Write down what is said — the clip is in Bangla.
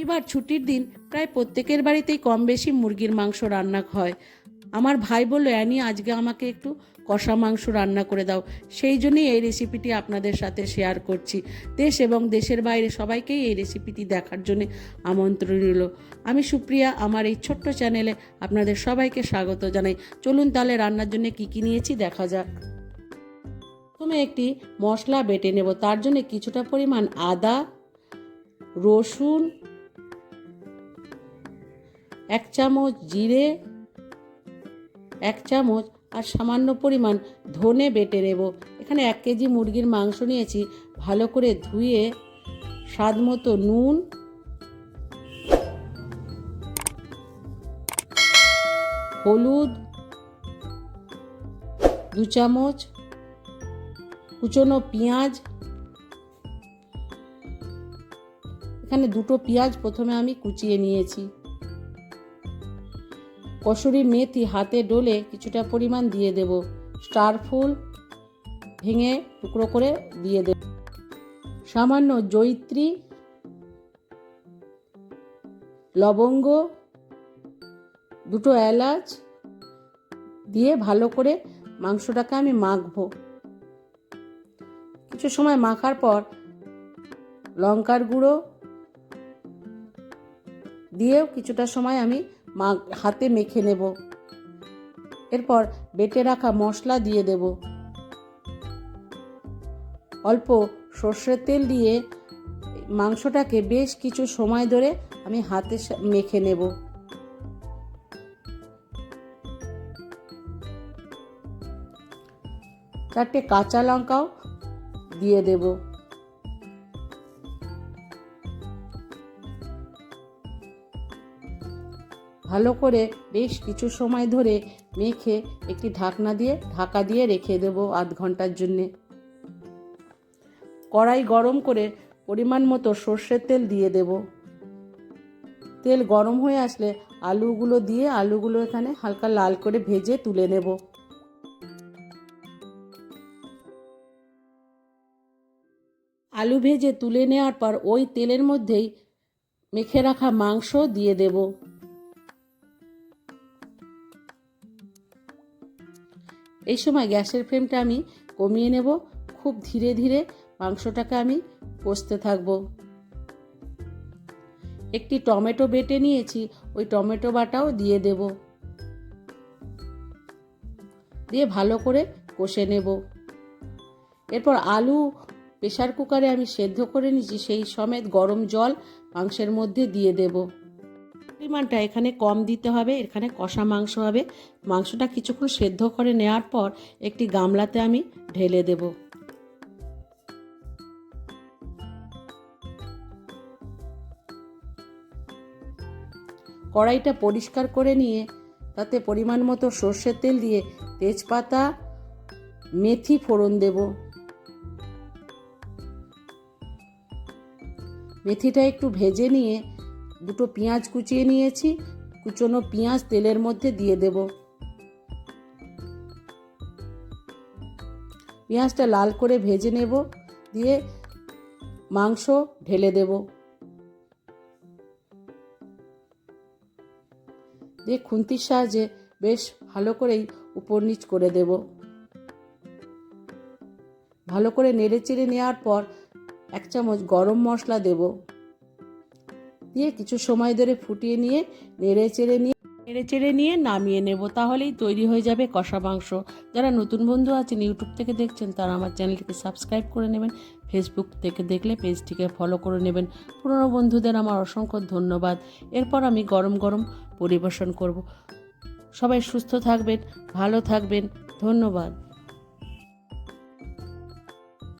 রবিবার ছুটির দিন প্রায় প্রত্যেকের বাড়িতেই কম বেশি মুরগির মাংস রান্না হয়। আমার ভাই বলল, অ্যানি, আজকে আমাকে একটু কষা মাংস রান্না করে দাও। সেই জন্যই এই রেসিপিটি আপনাদের সাথে শেয়ার করছি। দেশ এবং দেশের বাইরে সবাইকেই এই রেসিপিটি দেখার জন্য আমন্ত্রণ রইল। আমি সুপ্রিয়া, আমার এই ছোট্ট চ্যানেলে আপনাদের সবাইকে স্বাগত জানাই। চলুন তাহলে রান্নার জন্য কী কী নিয়েছি দেখা যাক। প্রথমে একটি মশলা বেটে নেব। তার জন্য কিছুটা পরিমাণ আদা, রসুন এক চামচ জিরে, এক চামচ আর সামান্য পরিমাণ ধনে বেটে নেব। এখানে এক কেজি মুরগির মাংস নিয়েছি। ভালো করে ধুয়ে স্বাদ মতো নুন, হলুদ, দু চামচ, কুচনো পেঁয়াজ। এখানে দুটো পেঁয়াজ প্রথমে আমি কুচিয়ে নিয়েছি। কসুরি মেথি হাতে ডলে কিছুটা পরিমাণ দিয়ে দেব। স্টার ফুল ভেঙে টুকরো করে দিয়ে দেব। সামান্য জৈত্রী লবঙ্গ, দুটো এলাচ দিয়ে ভালো করে মাংসটাকে আমি মাখবো। কিছু সময় মাখার পর লঙ্কার গুঁড়ো দিয়েও কিছুটা সময় আমি মা হাতে মেখে নেব। এরপর বেটে রাখা মশলা দিয়ে দেব। অল্প সর্ষের তেল দিয়ে মাংসটাকে বেশ কিছু সময় ধরে আমি হাতে মেখে নেব। চারটে কাঁচা লঙ্কাও দিয়ে দেব। ভালো করে বেশ কিছু সময় ধরে মেখে একটি ঢাকনা দিয়ে, ঢাকা দিয়ে রেখে দেব আধ ঘণ্টার জন্যে। কড়াই গরম করে পরিমাণ মতো সর্ষের তেল দিয়ে দেব। তেল গরম হয়ে আসলে আলুগুলো দিয়ে আলুগুলো এখানে হালকা লাল করে ভেজে তুলে নেব। আলু ভেজে তুলে নেওয়ার পর ওই তেলের মধ্যেই মেখে রাখা মাংস দিয়ে দেব। এই সময় গ্যাসের ফ্লেমটা আমি কমিয়ে নেব। খুব ধীরে ধীরে মাংসটাকে আমি কষতে থাকব। একটি টমেটো বেটে নিয়েছি, ওই টমেটো বাটাও দিয়ে দেব। দিয়ে ভালো করে কষে নেব। এরপর আলু প্রেশার কুকারে আমি সেদ্ধ করে নিয়েছি, সেই সমেত গরম জল মাংসের মধ্যে দিয়ে দেব। পরিমাণটা এখানে কম দিতে হবে, এখানে কষা মাংস হবে। মাংসটা কিছুক্ষণ সেদ্ধ করে নেওয়ার পর একটি গামলাতে আমি ঢেলে দেব। কড়াইটা পরিষ্কার করে নিয়ে তাতে পরিমাণ মতো সর্ষের তেল দিয়ে তেজপাতা, মেথি ফোড়ন দেবো। মেথিটা একটু ভেজে নিয়ে দুটো পেঁয়াজ কুচিয়ে নিয়েছি, কুচনো পেঁয়াজ তেলের মধ্যে দিয়ে দেব। পেঁয়াজটা লাল করে ভেজে নেব, দিয়ে মাংস ঢেলে দেব। দিয়ে খুন্তির সাহায্যে বেশ ভালো করেই উপর নিচ করে দেব। ভালো করে নেড়ে চেড়ে নেওয়ার পর এক চামচ গরম মশলা দেব। দিয়ে কিছু সময় ধরে ফুটিয়ে নিয়ে, নেড়ে চেড়ে নিয়ে, নেড়ে চেড়ে নিয়ে নামিয়ে নেব। তাহলেই তৈরি হয়ে যাবে কষা মাংস। যারা নতুন বন্ধু আছেন ইউটিউব থেকে দেখছেন, তারা আমার চ্যানেলটিকে সাবস্ক্রাইব করে নেবেন। ফেসবুক থেকে দেখলে পেজটিকে ফলো করে নেবেন। পুরনো বন্ধুদের আমার অসংখ্য ধন্যবাদ। এরপর আমি গরম গরম পরিবেশন করব। সবাই সুস্থ থাকবেন, ভালো থাকবেন। ধন্যবাদ।